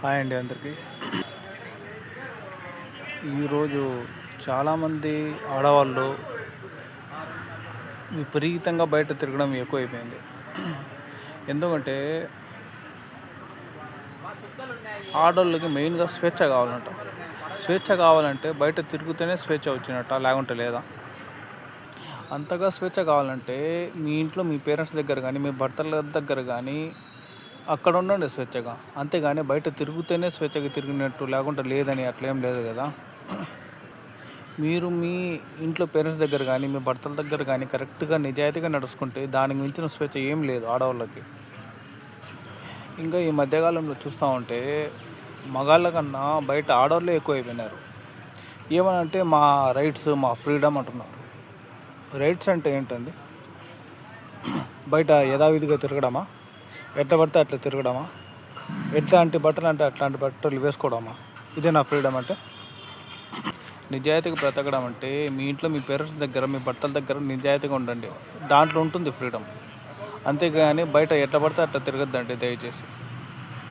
Hi అండి అందరికీ. ఈరోజు చాలామంది ఆడవాళ్ళు విపరీతంగా బయట తిరగడం ఎక్కువైపోయింది. ఎందుకంటే ఆడవాళ్ళకి మెయిన్గా స్వేచ్ఛ కావాలంట. స్వేచ్ఛ కావాలంటే బయట తిరుగుతూనే స్వేచ్ఛ వచ్చినట్ట లేకుంటే లేదా? అంతగా స్వేచ్ఛ కావాలంటే మీ ఇంట్లో మీ పేరెంట్స్ దగ్గర కానీ మీ భర్తల దగ్గర కానీ అక్కడ ఉండండి స్వేచ్ఛగా. అంతేగాని బయట తిరుగుతూనే స్వేచ్ఛగా తిరిగినట్టు లేకుంటే లేదని అట్లేం లేదు కదా. మీరు మీ ఇంట్లో పేరెంట్స్ దగ్గర కానీ మీ భర్తల దగ్గర కానీ కరెక్ట్గా నిజాయితీగా నడుచుకుంటే దానికి మించిన స్వేచ్ఛ ఏం లేదు ఆడవాళ్ళకి. ఇంకా ఈ మధ్యకాలంలో చూస్తూ ఉంటే మగాళ్ళ కన్నా బయట ఆడవాళ్ళే ఎక్కువ అయిపోయినారు ఏమనంటే మా రైట్స్ మా ఫ్రీడమ్ అంటున్నారు. రైట్స్ అంటే ఏంటండి? బయట యథావిధిగా తిరగడమా? ఎట్లా పడితే అట్లా తిరగడమా? ఎట్లాంటి బట్టలు అంటే అట్లాంటి బట్టలు వేసుకోవడమా? ఇదే నా ఫ్రీడమ్ అంటే. నిజాయితీగా బ్రతకడం అంటే మీ ఇంట్లో మీ పేరెంట్స్ దగ్గర మీ భర్తల దగ్గర నిజాయితీగా ఉండండి. దాంట్లో ఉంటుంది ఫ్రీడమ్ అంతేగాని బయట ఎట్లా పడితే అట్లా తిరగద్దండి దయచేసి.